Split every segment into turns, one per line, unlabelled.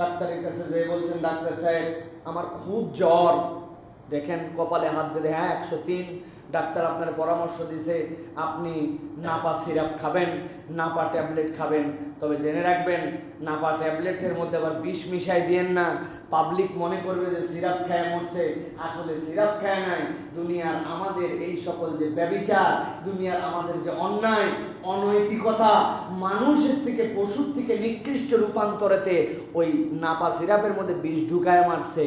ডাক্তারের কাছে যে বলছেন ডাক্তার সাহেব আমার খুব জ্বর। দেখেন কপালে হাত দিলে হ্যাঁ একশো তিন। ডাক্তার আপনার পরামর্শ দিছে, আপনি নাপা সিরাপ খাবেন, নাপা ট্যাবলেট খাবেন। তবে জেনে রাখবেন, নাপা ট্যাবলেটের মধ্যে আবার বিষ মিশাই দিয়েন না। পাবলিক মনে করবে যে সিরাপ খায় মরছে। আসলে সিরাপ খায় নাই। দুনিয়ার আমাদের এই সকল যে ব্যবিচার, দুনিয়ার আমাদের যে অন্যায়, অনৈতিকতা, মানুষের থেকে, পশুর থেকে নিকৃষ্ট রূপান্তরেতে ওই নাপা সিরাপের মধ্যে বিষ ঢুকায় মারছে।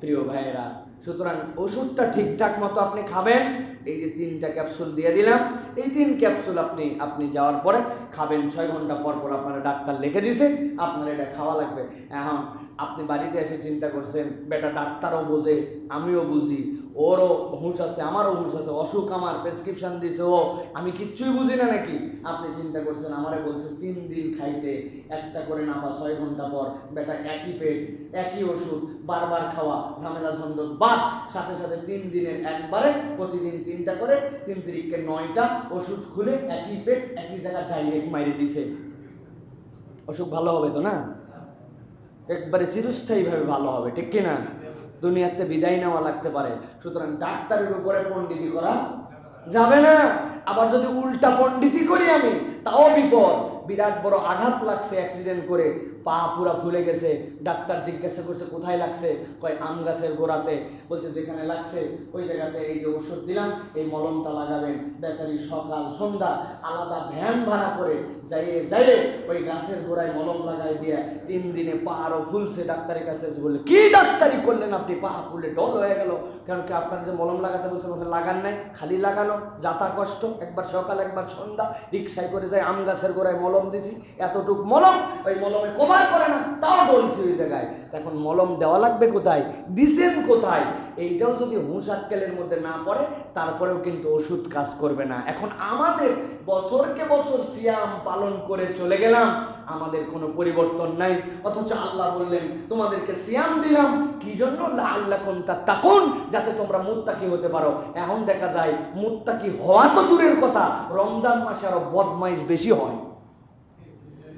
প্রিয় ভাইয়েরা সুতরাং ওষুধটা ঠিকঠাক মতো আপনি খাবেন। এই যে তিনটা ক্যাপসুল দিয়ে দিলাম। এই তিন ক্যাপসুল আপনি আপনি যাওয়ার পরে খাবেন। ছয় ঘণ্টা পর পর আপনারা ডাক্তার লিখে দিছে, আপনার এটা খাওয়া লাগবে। এখন আপনি বাড়িতে এসে চিন্তা করছেন, বেটা ডাক্তারও বোঝে, আমিও বুঝি। ওরও হুঁশ আছে, আমারও হুঁশ আছে, অসুখ আমার প্রেসক্রিপশন দিছে ও, আমি কিচ্ছুই বুঝি না নাকি? আপনি চিন্তা করছেন, আমারে বলছে তিন দিন খাইতে, একটা করে নাপা ছয় ঘণ্টা পর, বেটা একই পেট, একই ওষুধ, বারবার খাওয়া, ঝামেলা ঝঞ্ঝট বাদ, সাথে সাথে তিন দিনের একবারে, প্রতিদিন তিনটা করে, তিন তারিখকে নয়টা ওষুধ খুলে একই পেট, একই জায়গা ডাইরেক্ট মাইরে দিছে। অসুখ ভালো হবে তো না? একবারে চিরস্থায়ীভাবে ভালো হবে, ঠিক কিনা? দুনিয়াতে বিদায় নেওয়া লাগতে পারে। সুতরাং ডাক্তারের উপরে পণ্ডিতি করা যাবে না। আবার যদি উল্টা পণ্ডিতি করি আমি, তাও বিপদ। বিরাট বড় আঘাত লাগছে অ্যাক্সিডেন্ট করে। পা পুরা ফুলে গেছে। ডাক্তার জিজ্ঞাসা করছে, কোথায় লাগছে? কয়, আম গাছের গোড়াতে। বলছে, যেখানে লাগছে, ওই জায়গাতে এই যে ওষুধ দিলাম, এই মলমটা লাগাবেন। বেচারি সকাল সন্ধ্যা আলাদা ভ্যান ভাড়া করে যাইয়ে যাইয়ে ওই গাছের গোড়ায় মলম লাগাই দিয়ে তিন দিনে পা আরও ফুলছে ডাক্তারের কাছে। বললে কি ডাক্তারি করলেন আপনি? পা ফুলে ডল হয়ে গেল। কারণ কি আপনার যে মলম লাগাতে বলছেন, ওখানে লাগান নাই, খালি লাগানো, যাতা কষ্ট, একবার সকাল, একবার সন্ধ্যা, রিক্সায় করে যায় আম গাছের গোড়ায় মলম দিছি, এতটুক মলম, ওই মলমে কভার করে না, তাও ডলছে ওই জায়গায়। এখন মলম দেওয়া লাগবে কোথায়? দিছেন কোথায়? এইটাও যদি হুঁশ আক্কেলের মধ্যে না পড়ে, তারপরেও কিন্তু ওষুধ কাজ করবে না। এখন আমাদের বছরকে বছর সিয়াম পালন করে চলে গেলাম, আমাদের কোনো পরিবর্তন নাই। অথচ আল্লাহ বললেন, তোমাদেরকে সিয়াম দিলাম, কি জন্য? আল্লাহ কোন তাকুন যাতে তোমরা মুত্তাকি হতে পারো। এখন দেখা যায়, মুত্তাকি হওয়া তো দূরের কথা, রমজান মাসে আরও বদমাইশ বেশি হয়।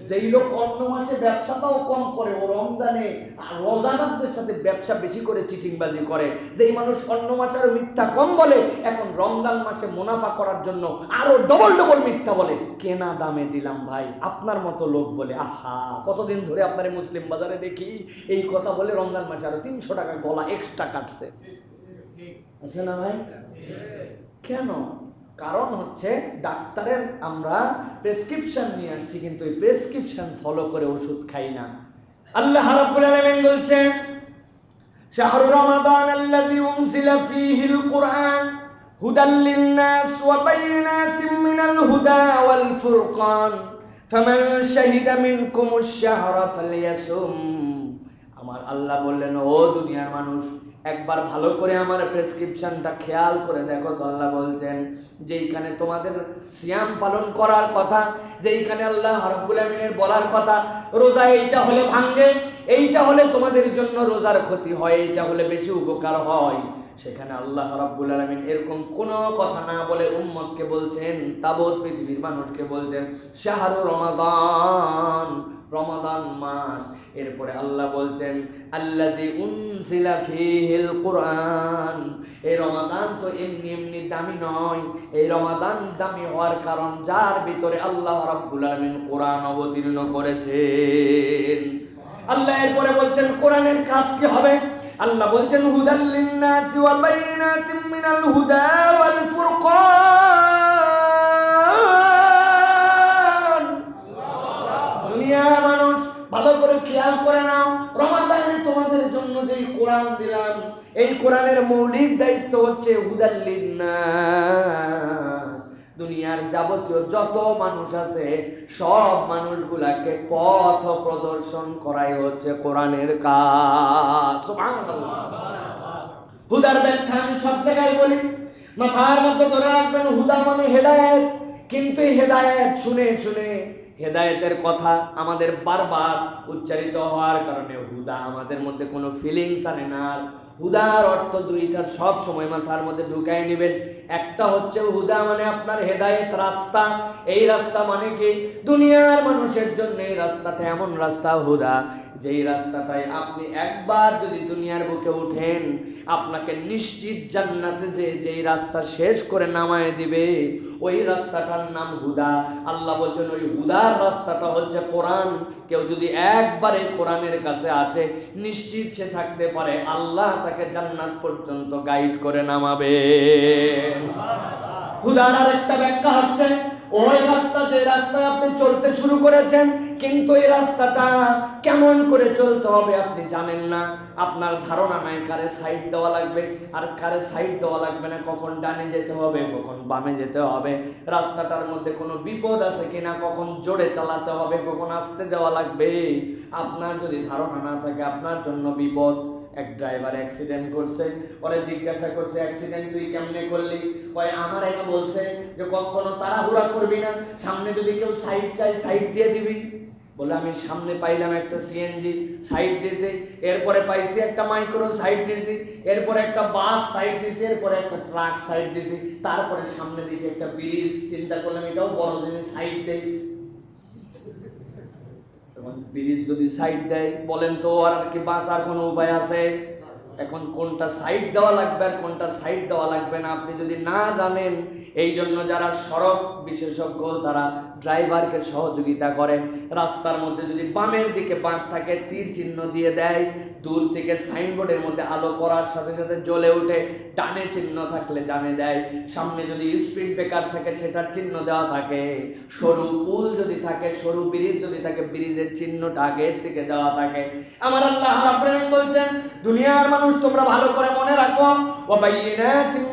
যেই লোক অন্য মাসে ব্যবসাটাও কম করে, ও রমজানে রোজানারদের সাথে ব্যবসা বেশি করে চিটিংবাজি করে। যেই মানুষ অন্য মাসে আরও মিথ্যা কম বলে, এখন রমজান মাসে মুনাফা করার জন্য আরও ডবল ডবল মিথ্যা বলে। কেনা দামে দিলাম ভাই, আপনার মতো লোক বলে। আহা, কতদিন ধরে আপনার মুসলিম বাজারে দেখি? এই কথা বলে রমজান মাসে আরও তিনশো টাকা গলা এক্সট্রা কাটছে। আছে না ভাই কেন? কারণ হচ্ছে ডাক্তারের আমরা প্রেসক্রিপশন নিয়ে আসছি, কিন্তু এই প্রেসক্রিপশন ফলো করে ওষুধ খাই না। আল্লাহ রাব্বুল আলামিন বলছেন, শাহরু রমাদান আল্লাযী উনজিলা ফীহিল কুরআন হুদাল লিন-নাস ওয়া বাইনাতিন মিনাল হুদা ওয়াল ফুরকান। ফামান শাহিদা মিনকুমুশ শাহরা ফালইয়াসুম আমার আল্লাহ বললেন, ও দুনিয়ার মানুষ একবার ভালো করে আমার প্রেসক্রিপশনটা খেয়াল করে দেখো তো আল্লাহ বলছেন যেইখানে তোমাদের সিয়াম পালন করার কথা যেইখানে আল্লাহ হরব্বুল আমিনের বলার কথা, রোজা এইটা হলে ভাঙ্গে, এইটা হলে তোমাদের জন্য রোজার ক্ষতি হয়, এইটা হলে বেশি উপকার হয়। সেখানে আল্লাহ রাব্বুল আলামিন এরকম কোনো কথা না বলে উম্মতকে বলছেন, তাবৎ পৃথিবীর মানুষকে বলছেন, শাহরু রমাদান রমাদান মাস। এরপরে আল্লাহ বলছেন আল্লাজি উনসিলা ফিহিল কোরআন। এই রমাদান তো এমনি এমনি দামি নয়। এই রমাদান দামি হওয়ার কারণ, যার ভিতরে আল্লাহ রাব্বুল আলামিন কোরআন অবতীর্ণ করেছেন। আল্লাহ এরপরে বলছেন, কোরআনের কাজ কি হবে? আল্লাহ বলছেন হুদাল্লিন নাসি ওয়া বাইনাতিন মিনাল হুদা ওয়াল ফুরকান। দুনিয়ার মানুষ, ভালো করে খেয়াল করে নাও, রমাদানে তোমাদের জন্য যেই কোরআন দিলাম, এই কোরআনের মৌলিক দায়িত্ব হচ্ছে হুদাল্লিন নাস দুনিয়ার যাবতীয় যত মানুষ আছে, সব মানুষগুলাকে পথ প্রদর্শন করাই হচ্ছে কোরআনের কাজ। হুদার ব্যাখ্যা আমি সব জায়গায় বলি। মাথার মধ্যে ধরে রাখবেন, হুদা মানে হেদায়েত। কিন্তু হেদায়েত, শুনে শুনে হেদায়েতের কথা আমাদের বারবার উচ্চারিত হওয়ার কারণে হুদা আমাদের মধ্যে কোনো ফিলিংস আনে না। হুদার অর্থ দুইটার সব সময় মাথার মধ্যে ঢুকাই নেবেন। একটা হচ্ছে হুদা মানে আপনার হেদায়েত রাস্তা। এই রাস্তা মানে কি? দুনিয়ার মানুষের জন্য এই রাস্তাটা এমন রাস্তা হুদা, যেই রাস্তাটায় আপনি একবার যদি দুনিয়ার বুকে উঠেন, আপনাকে নিশ্চিত জান্নাতে যে, যেই রাস্তা শেষ করে নামায় দিবে, ওই রাস্তাটার নাম হুদা। আল্লাহ বলছেন, ওই হুদার রাস্তাটা হচ্ছে কোরআন। কেউ যদি একবার এই কোরআনের কাছে আসে, নিশ্চিত সে থাকতে পারে। আল্লাহ তাকে জান্নাত পর্যন্ত গাইড করে নামাবে। হুদার আরেকটা ব্যাখ্যা হচ্ছে, ওই রাস্তা যে রাস্তায় আপনি চলতে শুরু করেছেন, কিন্তু এই রাস্তাটা কেমন করে চলতে হবে আপনি জানেন না। আপনার ধারণা নাই কারে সাইড দেওয়া লাগবে, আর কারে সাইড দেওয়া লাগবে না, কখন ডানে যেতে হবে, কখন বামে যেতে হবে। রাস্তাটার মধ্যে কোনো বিপদ আছে কিনা, কখন জোরে চালাতে হবে, কখন আসতে যাওয়া লাগবে, আপনার যদি ধারণা না থাকে, আপনার জন্য বিপদ। এক ড্রাইভার অ্যাক্সিডেন্ট করছে, পরে জিজ্ঞাসা করছে অ্যাক্সিডেন্ট তুই কেমনে করলি? কয় আমার এনে বলছে যে, কখনো তাড়াহুড়া করবি না, সামনে যদি কেউ সাইড চাই সাইড দিয়ে দিবি। বলে, আমি সামনে পাইলাম একটা সিএনজি সাইড দিয়েছে, এরপরে পাইছি একটা মাইক্রো সাইড দিয়েছি, এরপরে একটা বাস সাইড দিয়েছি, এরপরে একটা ট্রাক সাইড দিয়েছি, তারপরে সামনে দিকে একটা ব্রিজ চিন্তা করলাম এটাও বড় জিনিস সাইড দেয় এখন ব্রিজ যদি সাইড দেয়, বলেন তো আর কি বাঁচার কোনো উপায় আছে? এখন কোনটা সাইড দেওয়া লাগবে আর কোনটা সাইড দেওয়া লাগবে না? আপনি যদি না জানেন এই জন্য যারা সড়ক বিশেষজ্ঞ, তারা ড্রাইভারকে সহযোগিতা করে। রাস্তার মধ্যে যদি বামের দিকে বাঁক থাকে, তীর চিহ্ন দিয়ে দেয়। দূর থেকে সাইনবোর্ডের মধ্যে আলো পড়ার সাথে সাথে জ্বলে ওঠে। ডানে চিহ্ন থাকলে জানে দেয়। সামনে যদি স্পিড ব্রেকার থাকে, সেটার চিহ্ন দেওয়া থাকে। সরু পুল যদি থাকে, সরু ব্রিজ যদি থাকে, ব্রিজের চিহ্নটা আগের থেকে দেওয়া থাকে। আমার আল্লাহ রাব্বুল বলছেন, দুনিয়ার মানুষ তোমরা ভালো করে মনে রাখো।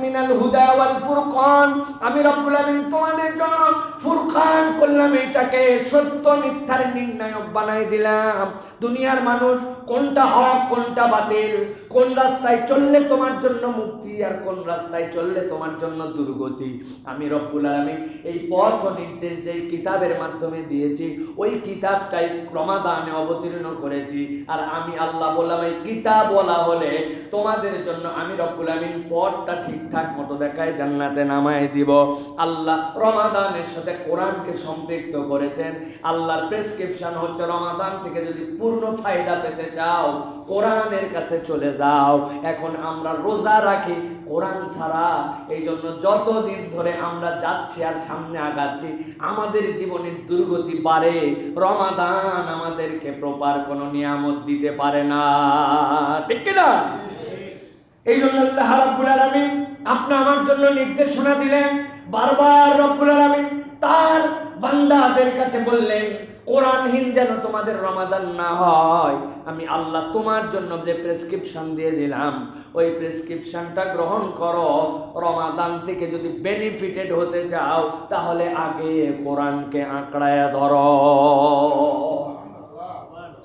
মিনাল হুদা ওয়াল ফুরকান। আমি রব্বুল আলামিন তোমাদের জন্য ফুরকান করলাম এটাকে সত্য মিথ্যার নির্ণায়ক বানাই দিলাম। দুনিয়ার মানুষ কোনটা হক, কোনটা বাতিল, কোন রাস্তায় চললে তোমার জন্য মুক্তি আর কোন রাস্তায় চললে তোমার জন্য দুর্গতি। আমি রব্বুল আলামিন এই পথ নির্দেশ যেই কিতাবের মাধ্যমে দিয়েছি, ওই কিতাবটাই রমাদানে অবতীর্ণ করেছি। আর আমি আল্লাহ বললাম, এই কিতাব বলা হলে তোমাদের জন্য আমি রব্বুল আলামিন পথটা ঠিকঠাক মতো দেখায় জান্নাতে নামায় দিব। আল্লাহ রমাদানের সাথে কোরআনকে সম্পৃক্ত করেছেন। আল্লাহর প্রেসক্রিপশন হচ্ছে রমাদান থেকে যদি পূর্ণ ফায়দা পেতে চাও, কোরআনের কাছে চলে যাও। এখন আমরা রোজা রাখি, কোরআন ছাড়া। এই জন্য যতদিন ধরে আমরা যাচ্ছি আর সামনে আগাচ্ছি, আমাদের জীবনের দুর্গতি বাড়ে। রমাদান আমাদেরকে প্রপার কোনো নিয়ামত দিতে পারে না। ঠিক না এই জন্য আল্লাহ রাব্বুল আলামিন আপনি আমার জন্য নির্দেশনা দিলেন, বারবার রব্বুল আলামিন তার বান্দাদের কাছে বললেন কোরআনহীন যেন তোমাদের রমাদান না হয়। আমি আল্লাহ তোমার জন্য যে প্রেসক্রিপশন দিয়ে দিলাম, ওই প্রেসক্রিপশনটা গ্রহণ করো। রমাদান থেকে যদি বেনিফিটেড হতে চাও, তাহলে আগে কোরআনকে আঁকড়ায় ধরো।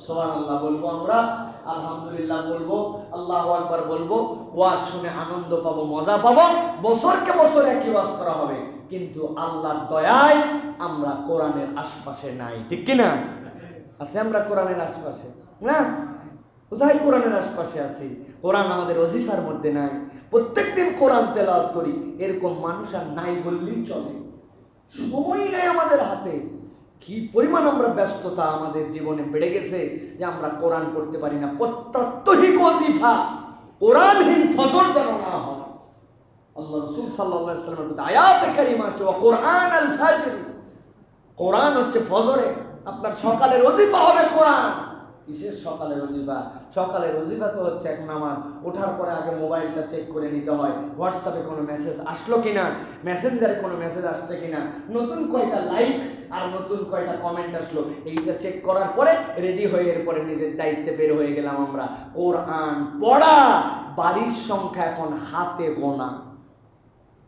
সোহান আল্লাহ বলব আমরা। আলহামদুলিল্লাহ বলব, আল্লাহ আকবার বলব, ওয়াজ শুনে আনন্দ পাবো, মজা পাবো, বছরকে বছর একই ওয়াজ করা হবে। কিন্তু আল্লাহর দয়ায় আমরা কোরআনের আশপাশে নাই, ঠিক কিনা আছে আমরা কোরআনের আশপাশে? না? কোথায় কোরআনের আশপাশে আছি? কোরআন আমাদের অজিফার মধ্যে নাই। প্রত্যেকদিন কোরআন তেলাওয়াত করি। এরকম মানুষ আর নাই বললেই চলে। সময় নাই আমাদের হাতে। কি পরিমাণ আমরা ব্যস্ততা আমাদের জীবনে বেড়ে গেছে যে আমরা কোরআন করতে পারি না? প্রত্যহিক অজিফা কোরআনহীন ফজর যেন না হয়। আল্লাহ রসুল সাল্লাহ প্রতি আয়াতে কারিম আসছে কোরআন আল ফাজির কোরআন হচ্ছে ফজরে। আপনার সকালের অজিফা হবে কোরআন। কিসের সকালের অজিফা সকালের অজিফা তো হচ্ছে এখন আমার ওঠার পরে আগে মোবাইলটা চেক করে নিতে হয়। হোয়াটসঅ্যাপে কোনো মেসেজ আসলো কিনা? মেসেঞ্জারে কোনো মেসেজ আসছে কিনা? নতুন কয়টা লাইক আর নতুন কয়টা কমেন্ট আসলো? এইটা চেক করার পরে রেডি হয়ে এরপরে নিজের দায়িত্বে বের হয়ে গেলাম আমরা। কোরআন পড়া, বাড়ির সংখ্যা এখন হাতে গোনা।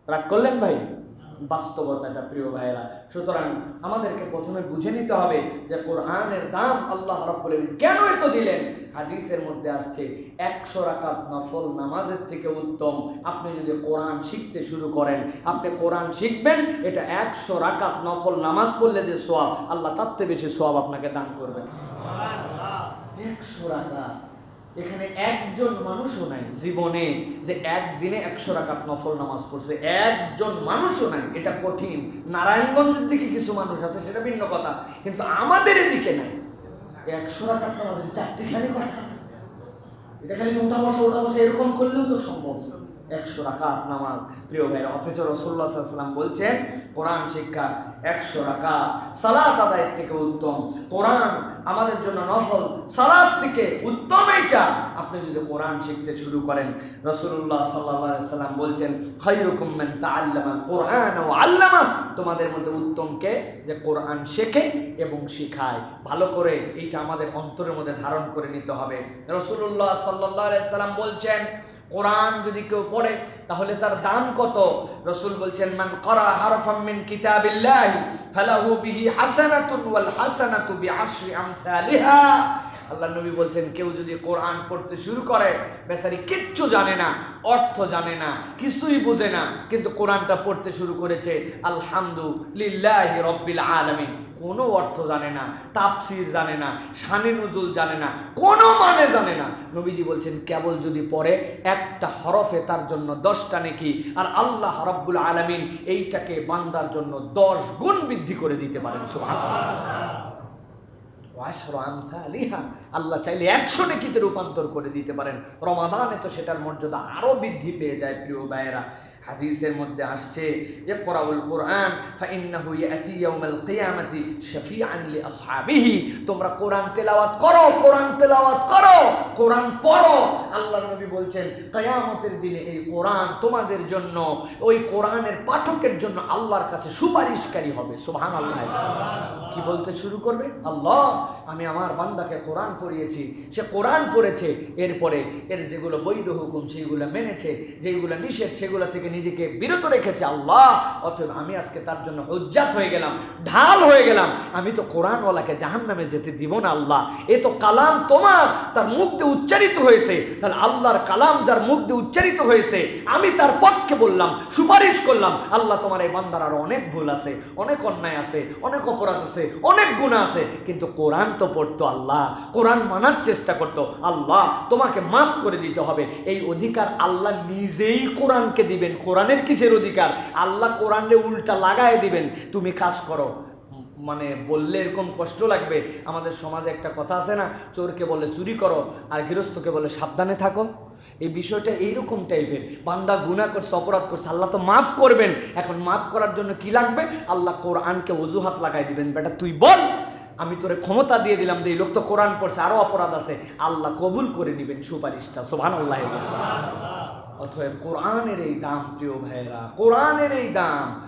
রাগ করলেন ভাই? বাস্তবতাটা প্রিয় ভাইয়েরা। সুতরাং আমাদেরকে প্রথমে বুঝে নিতে হবে যে কোরআনের দাম আল্লাহ রাব্বুল কেন এত দিলেন? হাদিসের মধ্যে আসছে, একশো রাকাত নফল নামাজের থেকে উত্তম। আপনি যদি কোরআন শিখতে শুরু করেন, আপনি কোরআন শিখবেন, এটা একশো রাকাত নফল নামাজ পড়লে যে সোয়াব, আল্লাহ তার থেকে বেশি সোয়াব আপনাকে দান করবেন একশো রাকাত। এখানে একজন মানুষও নাই জীবনে যে একদিনে একশো রাকাত নফল নামাজ পড়ছে। একজন মানুষও নাই। এটা কঠিন। নারায়ণগঞ্জের দিকে কিছু মানুষ আছে, সেটা ভিন্ন কথা। কিন্তু আমাদের এদিকে নাই। একশো রাকাত নামাজের চারটিখানি কথা। এটা খালি উঠা বসা উঠা বসা, এরকম করলেও তো সম্ভব। একশো রাকাত নামাজ। প্রিয় ভাইরা, অথচ রসুল্লাহ সাল্লাম বলছেন, কোরআন শিক্ষা একশো রাকাত। সালাত আদায়ের থেকে উত্তম। কোরআন আমাদের জন্য নফল। সালাদ থেকে উত্তম এটা আপনি যদি কোরআন শিখতে শুরু করেন রসুল্লাহ সাল্লাহ সাল্লাম বলছেন খৈরকম মান তাআল্লামা কোরআন ও আল্লামা। তোমাদের মধ্যে উত্তমকে যে কোরআন শেখে এবং শিখায়। ভালো করে এইটা আমাদের অন্তরের মধ্যে ধারণ করে নিতে হবে। রসুল্লাহ সাল্লাহ সাল্লাম বলছেন, কোরআন যদি কেউ পড়ে, তাহলে তার দাম কত? রসুল বলছেন, মান করা হারফাম মিন কিতাবিল্লাহ ফালাহু বিহি হাসানাতুন ওয়াল হাসানাতু বিআশরি আল্লাহ নবী বলছেন, কেউ যদি কোরআন পড়তে শুরু করে, বেচারি কিচ্ছু জানে না, অর্থ জানে না, কিছুই বোঝে না, কিন্তু কোরআনটা পড়তে শুরু করেছে, আলহামদুলিল্লাহ রব্বিল আলামিন। কোনো অর্থ জানে না তাপসির জানে না, শানে নজুল জানে না, কোনো মানে জানে না। নবীজি বলছেন, কেবল যদি পরে একটা হরফে তার জন্য দশটা নেকি, আর আল্লাহ রব্বুল আলামিন এইটাকে বান্দার জন্য দশ গুণ বৃদ্ধি করে দিতে পারেন আমসালিহা, আল্লাহ চাইলে একশো নেকিতে রূপান্তর করে দিতে পারেন। রমাদানে তো সেটার মর্যাদা আরও বৃদ্ধি পেয়ে যায়, প্রিয় ভাইয়েরা। হাদিসের মধ্যে আসছে কোরআন ফাইন্নাহু ইয়াতি ইয়াউমাল কিয়ামাতি শাফিআন লি আসহাবিহি তোমরা কোরআন তেলাওয়াত করো, কোরআন তেলাওয়াত করো, কোরআন পড়ো। আল্লাহর নবী বলছেন, কিয়ামতের দিনে এই কোরআন তোমাদের জন্য, ওই কোরআনের পাঠকের জন্য আল্লাহর কাছে সুপারিশকারী হবে। সুবহানাল্লাহ। কি বলতে শুরু করবে? আল্লাহ, আমি আমার বান্দাকে কোরআন পড়িয়েছি, সে কোরআন পড়েছে। এরপরে এর যেগুলো বৈধ হুকুম, সেইগুলো মেনেছে যেগুলো নিষেধ, সেগুলো থেকে নিজেকে বিরত রেখেছে আল্লাহ। অতএব আমি আজকে তার জন্য হজ্জাত হয়ে গেলাম, ঢাল হয়ে গেলাম। আমি তো কোরআনওয়ালাকে জাহান নামে যেতে দিব না আল্লাহ। এ তো কালাম তোমার, তার মুখ দিয়ে উচ্চারিত হয়েছে। তাহলে আল্লাহর কালাম যার মুখ দিয়ে উচ্চারিত হয়েছে, আমি তার পক্ষে বললাম, সুপারিশ করলাম, আল্লাহ তোমার এই বান্দার আরও অনেক ভুল আছে, অনেক অন্যায় আছে, অনেক অপরাধ আছে, অনেক গুণা আছে। কিন্তু কোরআন তো পড়তো আল্লাহ, কোরআন মানার চেষ্টা করতো, আল্লাহ তোমাকে মাফ করে দিতে হবে। এই অধিকার আল্লাহ নিজেই কোরআনকে দিবেন কোরআনের কিসের অধিকার? আল্লাহ কোরআনে উল্টা লাগায় দিবেন। তুমি কাজ করো। মানে বললে এরকম কষ্ট লাগবে। আমাদের সমাজে একটা কথা আছে না, চোরকে বলে চুরি করো, আর গৃহস্থকে বলে সাবধানে থাকো। এই বিষয়টা এইরকম টাইপের। বান্দা গুণা করছে, অপরাধ করছে, আল্লাহ তো মাফ করবেন। এখন মাফ করার জন্য কি লাগবে? আল্লাহ কোরআনকে অজুহাত লাগাই দিবেন। বেটা, তুই বল। আমি তোরে ক্ষমতা দিয়ে দিলাম যে, এই লোক তো কোরআন পড়ছে আরও অপরাধ আছে। আল্লাহ কবুল করে নেবেন সুপারিশটা। সোভান আল্লাহ অথবা কোরআনের এই দাম, প্রিয় ভাইয়েরা, কোরআনের এই দাম,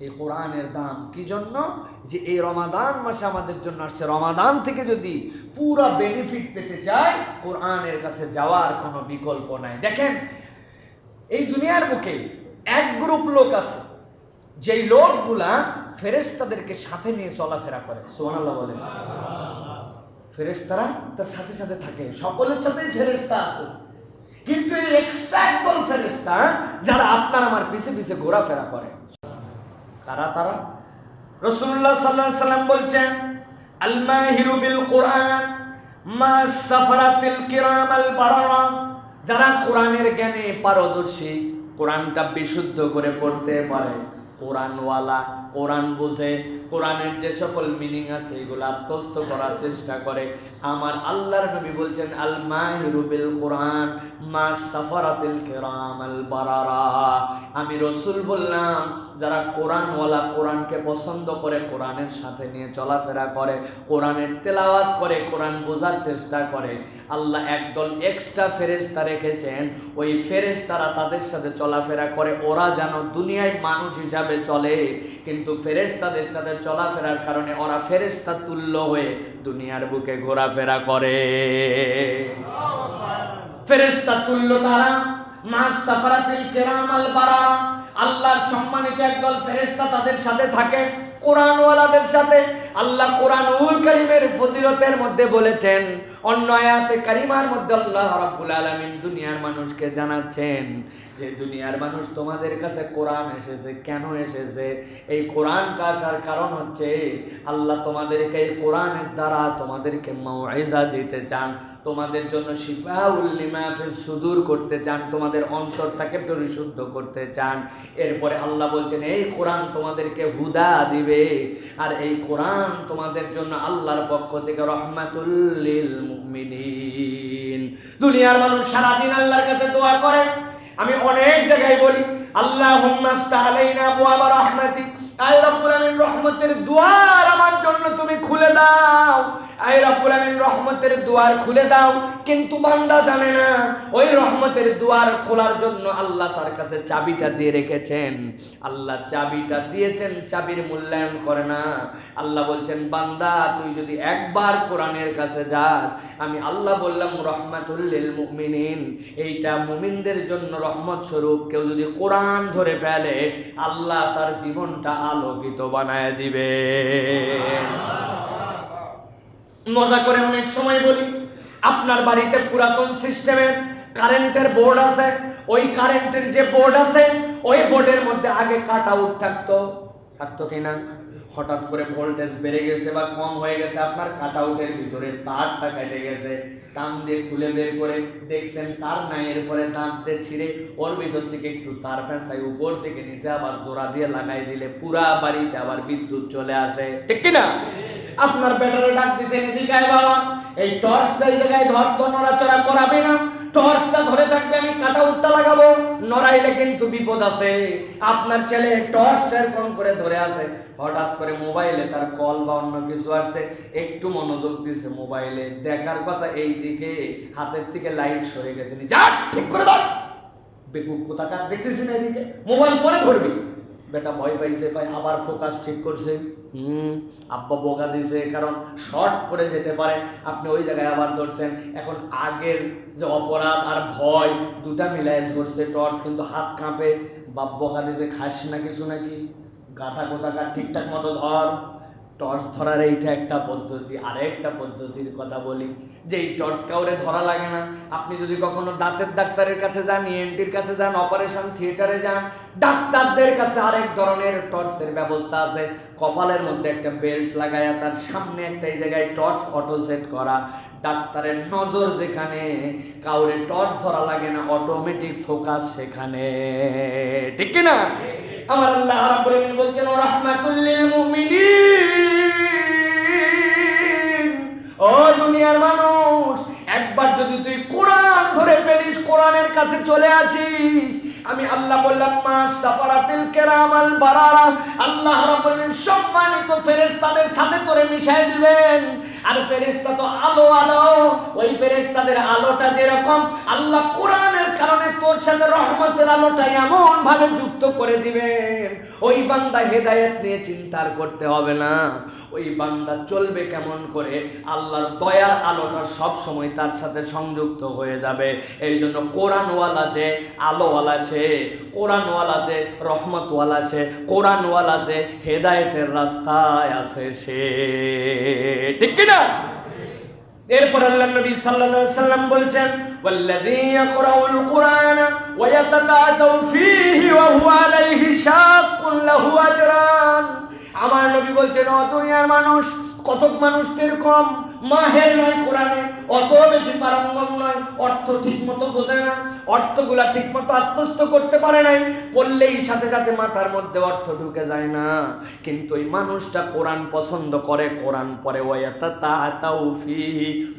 এই কোরআনের দাম কি জন্য? যে এই রমাদান মাসে আমাদের জন্য আসছে। রমাদান থেকে যদি পুরা বেনিফিট পেতে চায় কোরআনের কাছে যাওয়ার কোনো বিকল্প নাই। দেখেন, এই দুনিয়ার বুকে এক গ্রুপ লোক আছে, যেই লোকগুলা ফেরেশতাদেরকে সাথে নিয়ে চলাফেরা করে। সোহানাল্লাহ বলেন। ফেরেশতারা তার সাথে সাথে থাকে। সকলের সাথেই ফেরেশতা আছে। কিন্তু এই এক্সট্রা একদল যারা আপনার আমার পিছে পিছে ঘোরাফেরা করে। কারা তারা? রসুল্লাহ সাল্লাহ সাল্লাম বলছেন আল মাহিরু বিল কোরআন মা সাফারাতিল কিরাম আল বারারা যারা কোরআনের জ্ঞানে পারদর্শী, কোরআনটা বিশুদ্ধ করে পড়তে পারে। কোরআনওয়ালা কোরআন বুঝে, কোরআনের যে সকল মিনিং আছে, এগুলো আত্মস্থ করার চেষ্টা করে। আমার আল্লাহর নবী বলছেন আল মাহিরু বিল কোরআন মা সাফারাতিল কিরাম আল বারারা আমি রসুল বললাম, যারা কোরআনওয়ালা কোরআনকে পছন্দ করে, কোরআনের সাথে নিয়ে চলাফেরা করে, কোরআনের তেলাওয়াত করে, কোরআন বোঝার চেষ্টা করে, আল্লাহ একদল এক্সট্রা ফেরেশতা রেখেছেন। ওই ফেরেশতারা তাদের সাথে চলাফেরা করে, ওরা যেন দুনিয়ায় মানুষ হিসাবে চলে। কিন্তু ফেরেশতাদের সাথে চলাফেরার কারণে ওরা ফেরেস্তা তুল্য হয়ে দুনিয়ার বুকে ঘোরাফেরা করে। ফেরেস্তা তুল্য তারা মাস সাফারাতিল কেরাম বারারা, আল্লাহর সম্মানিত একদল ফেরেস্তা তাদের সাথে থাকে। কোরআনওয়ালাদের সাথে আল্লাহ কোরআনুল করিমের ফজিলতের মধ্যে বলেছেন, অন্য আয়াতে কারিমার মধ্যে আল্লাহ রাব্বুল আলামিন দুনিয়ার মানুষকে জানাচ্ছেন যে, দুনিয়ার মানুষ তোমাদের কাছে কোরআন এসেছে, কেন এসেছে? এই কোরআনটা আসার কারণ হচ্ছে, আল্লাহ তোমাদেরকে এই কোরআনের দ্বারা তোমাদেরকে মাওয়াইজা দিতে চান, তোমাদের জন্য শিফা শিফাউল্লিমা সুদূর করতে চান, তোমাদের অন্তরটাকে পরিশুদ্ধ করতে চান। এরপরে আল্লাহ বলছেন, এই কোরআন তোমাদেরকে হুদা দিবে আর এই কোরআন তোমাদের জন্য আল্লাহর পক্ষ থেকে রহমাতুল্লিল মুমিনিন। দুনিয়ার মানুষ সারাদিন আল্লাহর কাছে দোয়া করে। আমি অনেক জায়গায় বলি আল্লাহ আলাইনা বুয়াবা রহমাতি। আয় রব্বুল আমিন রহমতের দুয়ার আমার জন্য তুমি খুলে দাও। আয় রব্বুল আমিন রহমতের দুয়ার খুলে দাও। কিন্তু বান্দা জানে না, ওই রহমতের দুয়ার খোলার জন্য আল্লাহ তার কাছে চাবিটা দিয়ে রেখেছেন। আল্লাহ চাবিটা দিয়েছেন, চাবির মূল্যায়ন করে না। আল্লাহ বলছেন, বান্দা, তুই যদি একবার কোরআনের কাছে যাস, আমি আল্লাহ বললাম রহমাতুল্লিল মুমিনিন, এইটা মুমিনদের জন্য রহমত স্বরূপ। কেউ যদি কোরআন ধরে ফেলে, আল্লাহ তার জীবনটা আলোকিত বানায় দিবে। মজা করে অনেক সময় বলি। আপনার বাড়িতে পুরাতন সিস্টেমের কারেন্টের বোর্ড আছে। ওই কারেন্টের যে বোর্ড আছে, ওই বোর্ডের মধ্যে আগে কাট আউট থাকতো। থাকতো কিনা হঠাৎ করে ভোল্টেজ বেড়ে গেছে বা কম হয়ে গেছে, আপনার কাট আউটের ভিতরে তারটা কেটে গেছে। টান দিয়ে খুলে বের করে দেখছেন, তার নাই এরপরে তার দিয়ে ছিঁড়ে ওর ভিতর থেকে একটু তার ফেঁসাই উপর থেকে নিচে আবার জোড়া দিয়ে লাগাই দিলে পুরা বাড়িতে আবার বিদ্যুৎ চলে আসে। ঠিক কিনা? আপনার ব্যাটারে ডাক দিছেন, এদিকে বাবা। এই টর্চটা এই জায়গায় ধর তো নড়াচড়া করাবে না। টর্চটা ধরে থাকবে, আমি কাটা উঠটা লাগাবো। নড়াইলে কিন্তু বিপদ আছে। আপনার ছেলে টর্চটা এরকম করে ধরে আছে। হঠাৎ করে মোবাইলে তার কল বা অন্য কিছু আসছে, একটু মনোযোগ দিছে মোবাইলে। দেখার কথা এই দিকে, হাতের থেকে লাইট সরে গেছে যা, ঠিক করে ধর। বেকুব কোথাকার দেখতেছি না এদিকে। মোবাইল পরে ধরবি। বেটা ভয় পাইছে ভাই আবার ফোকাস ঠিক করছে। হুম, আব্বা বোকা দিয়েছে, কারণ শর্ট করে যেতে পারে। আপনি ওই জায়গায় আবার ধরছেন, এখন আগের যে অপরাধ আর ভয়, দুটা মিলায় ধরছে টর্চ কিন্তু হাত কাঁপে। বাপ বোকা দিয়েছে, খাস না কিছু নাকি? গাথা কোথাকার, ঠিকঠাক মতো ধর। টর্চ ধরার এইটা একটা পদ্ধতি আর একটা পদ্ধতির কথা বলি, যে এই টর্চ কাউরে ধরা লাগে না। আপনি যদি কখনো দাঁতের ডাক্তারের কাছে যান ইএনটির কাছে যান অপারেশন থিয়েটারে যান, ডাক্তারদের কাছে আরেক ধরনের টর্চের ব্যবস্থা আছে। কপালের মধ্যে একটা বেল্ট লাগায়া তার সামনে একটা এই জায়গায় টর্চ অটো সেট করা। ডাক্তারের নজর যেখানে, কাউরে টর্চ ধরা লাগে না অটোমেটিক ফোকাস সেখানে। ঠিক কি না আমার আল্লাহ রাব্বুল আলামিন বলছেন, ও রাহমাতুল মুমিনিন, ও দুনিয়ার মানুষ, একবার যদি তুই কোরআন ধরে ফেলিস, কোরআনের কাছে চলে আসিস আমি আল্লাহ বললাম, মা সাফারাতিল কেরামাল বারারা। আল্লাহ রাব্বুল সম্মানিত ফেরেশতাদের সাথে তোরে মিশাই দিবেন। আর ফেরেশতা তো আলো আলো। ওই ফেরেশতাদের আলোটা যেরকম, আল্লাহ কোরআনের কারণে তোর সাথে রহমতের আলোটা এমন ভাবে যুক্ত করে দিবেন। ওই বান্দা হেদায়েত নিয়ে চিন্তার করতে হবে না। ওই বান্দা চলবে কেমন করে, আল্লাহর দয়ার আলোটা সব সময় তার সাথে সংযুক্ত হয়ে যাবে। এই জন্য কোরআনওয়ালা যে আলোওয়ালা, সে কোরআনওয়ালা যে রহমতওয়ালা সে, কোরআনওয়ালা যে হেদায়েতের রাস্তায় আছে সে। ঠিক কিনা? এরপর আল্লাহ নবী সাল্লাল্লাহু সাল্লাম বলছেন কুরআন ওয়া ইয়াতাতাআতু ফীহি ওয়া হুয়া আলাইহি শাক্কুন লাহু আজরান। আমার নবী বলছেন, ও দুনিয়ার মানুষ, কতক মানুষ এরকম মাহের নয়, কোরআনে। অত বেশি পারঙ্গম নয়, অর্থ ঠিক মতো বোঝে না। অর্থগুলা ঠিকমতো আত্মস্থ করতে পারে নাই। পড়লেই সাথে সাথে মাথার মধ্যে অর্থ ঢুকে যায় না। কিন্তু এই মানুষটা কোরআন পছন্দ করে, কোরআন পরে ওয়াতা তা তাউফি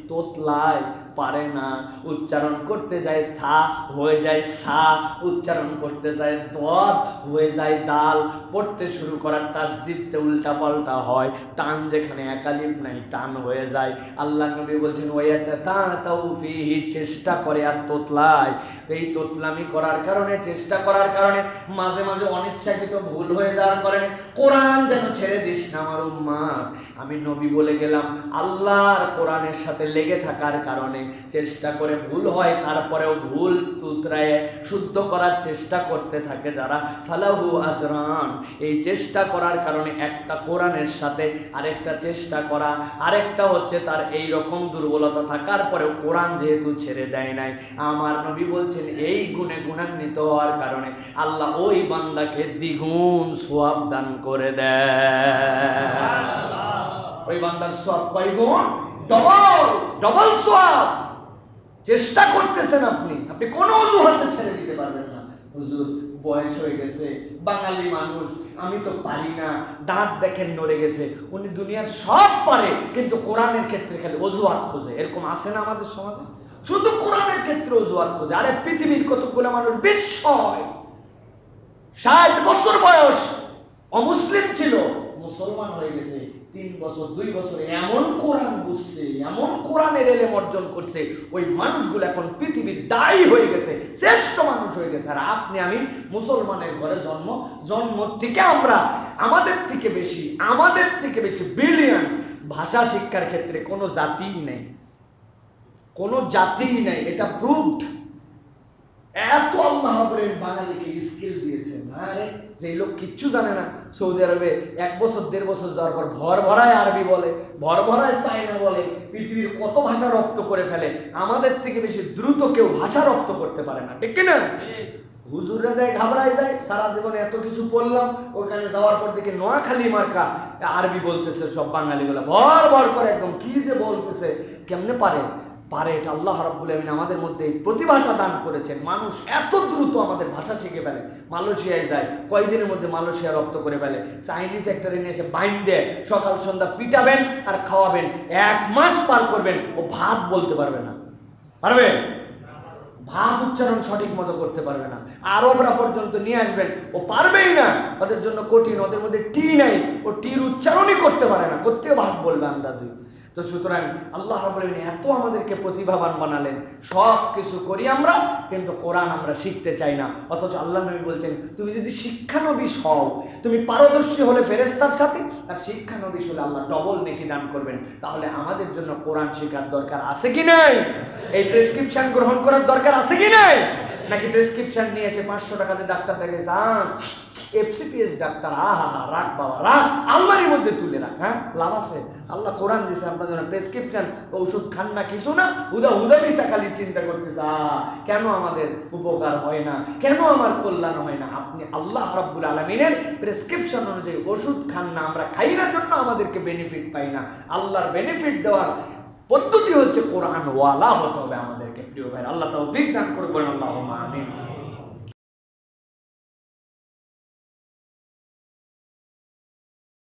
তোতলায় পারে না। উচ্চারণ করতে যায় সা, হয়ে যায় সা, উচ্চারণ করতে যায় দদ, হয়ে যায় দাল। পড়তে শুরু করার তাস দিতে উল্টা পাল্টা হয়। টান যেখানে একালিপ নাই, টান হয়ে যায়। আল্লাহ নবী বলছেন ওয়াতা তা তাও চেষ্টা করে আর তোতলায়। এই তোতলামি করার কারণে, চেষ্টা করার কারণে মাঝে মাঝে অনিচ্ছাকৃত ভুল হয়ে যাওয়ার কারণে কোরআন যেন ছেড়ে দিস না আমার উম্মাদ। আমি নবী বলে গেলাম, আল্লাহর কোরআনের সাথে লেগে থাকার কারণে চেষ্টা করে ভুল হয় তারপরেও ভুল তুতরায় শুদ্ধ করার চেষ্টা করতে থাকে যারা। ফালাহু আজরান এই চেষ্টা করার কারণে একটা কোরআনের সাথে আরেকটা চেষ্টা করা আরেকটা হচ্ছে তার এই রকম দুর্বলতা থাকার পরেও কোরআন যেহেতু ছেড়ে দেয় নাই আমার নবী বলছেন এই গুণে গুণান্বিত হওয়ার কারণে আল্লাহ ওই বান্দাকে দ্বিগুণ সোয়াব দান করে দেয় ওই বান্দার সব কয় গুণ? ডবল ডবল সোয়াব। চেষ্টা করতেছেন আপনি। আপনি কোনো অজুহাতে ছেড়ে দিতে পারবেন না। হুজুর, বয়স হয়ে গেছে, বাঙালি মানুষ, আমি তো পারি না। দাঁত দেখেন নড়ে গেছে। উনি দুনিয়ার সব পারে, কিন্তু কোরআনের ক্ষেত্রে খালি অজুহাত খোঁজে। এরকম আসে না আমাদের সমাজে? শুধু কোরআনের ক্ষেত্রে অজুহাত খোঁজে। আরে পৃথিবীর কতগুলো মানুষ বিস্ময়। ষাট বছর বয়স, অমুসলিম ছিল, মুসলমান হয়ে গেছে। তিন বছর, দুই বছর এমন কোরআন বুঝছে, এমন কোরআনের এলেম অর্জন করছে, ওই মানুষগুলো এখন পৃথিবীর দায়ী হয়ে গেছে, শ্রেষ্ঠ মানুষ হয়ে গেছে। আর আপনি, আমি মুসলমানের ঘরে জন্ম জন্ম থেকে আমরা আমাদের থেকে বেশি, আমাদের থেকে বেশি বিলিয়ন ভাষা শিক্ষার ক্ষেত্রে কোনো জাতিই নেই। কোনো জাতিই নেই, এটা প্রুভড এত আল্লাহ বলেন বাঙালিকে স্কিল দিয়েছেন। আরে যে লোক কিচ্ছু জানে না, সৌদি আরবে এক বছর, দেড় বছর যাওয়ার পর ভর ভরায় আরবি বলে, ভর ভরায় চাইনা বলে, পৃথিবীর কত ভাষা রপ্ত করে ফেলে। আমাদের থেকে বেশি দ্রুত কেউ ভাষা রপ্ত করতে পারে না, ঠিক না হুজুররা যায়, ঘাবড়ায় যায়, সারা জীবনে এত কিছু পড়লাম ওখানে যাওয়ার পর থেকে নোয়াখালী মার্কা আরবি বলতেছে সব বাঙালিগুলো, ভর ভর করে একদম, কি যে বলতেছে, কেমনে পারে? পারে এটা আল্লাহ রাব্বুল আমিন আমাদের মধ্যে এই প্রতিভাটা দান করেছেন। মানুষ এত দ্রুত আমাদের ভাষা শিখে ফেলে। মালয়েশিয়ায় যায়, কয়দিনের মধ্যে মালয়েশিয়া রপ্ত করে ফেলে। চাইনিজ একটা নিয়ে এসে বাইন দেয়, সকাল সন্ধ্যা পিটাবেন আর খাওয়াবেন। এক মাস পার করবেন, ও ভাত বলতে পারবে না। পারবে? ভাত উচ্চারণ সঠিক মতো করতে পারবে না। আরবরা পর্যন্ত নিয়ে আসবেন, ও পারবেই না। ওদের জন্য কঠিন, ওদের মধ্যে টি নাই, ও টির উচ্চারণই করতে পারে না। করতেও ভাত বলবে আন্দাজে। তো সুতরাং আল্লাহ রাবুল এত আমাদেরকে প্রতিভাবান বানালেন। সব কিছু করি আমরা, কিন্তু কোরআন আমরা শিখতে চাই না। অথচ আল্লাহ নবী বলছেন, তুমি যদি শিক্ষানবিশ হও, তুমি পারদর্শী হলে ফেরেস্তার সাথে, আর শিক্ষানবিশ হলে আল্লাহ ডবল নেকি দান করবেন। তাহলে আমাদের জন্য কোরআন শেখার দরকার আছে কি নাই? এই প্রেসক্রিপশন গ্রহণ করার দরকার আছে কি নাই? নাকি প্রেসক্রিপশন নিয়ে এসে পাঁচশো টাকাতে ডাক্তার দেখে যান এফসিপিএস ডাক্তার, আহা হা রাখ বাবা, রাখ। আলমারির মধ্যে তুলে রাখ হ্যাঁ? লাভ আছে। আল্লাহ কোরআন দিছে আপনার জন্য প্রেসক্রিপশন ওষুধ খান না, কিছু না উদা উদা মিশা খালি চিন্তা করতেছে, আহ, কেন আমাদের উপকার হয় না? কেন আমার কল্যাণ হয় না? আপনি আল্লাহ রাব্বুল আলমিনের প্রেসক্রিপশন অনুযায়ী ওষুধ খান না, আমরা খাই না, জন্য আমাদেরকে বেনিফিট পাই না। আল্লাহর বেনিফিট দেওয়ার পদ্ধতি হচ্ছে কোরআন ওয়ালা হতে হবে আমাদেরকে, প্রিয় ভাই আল্লাহ তৌফিক দান করবেন আল্লাহ আমিন।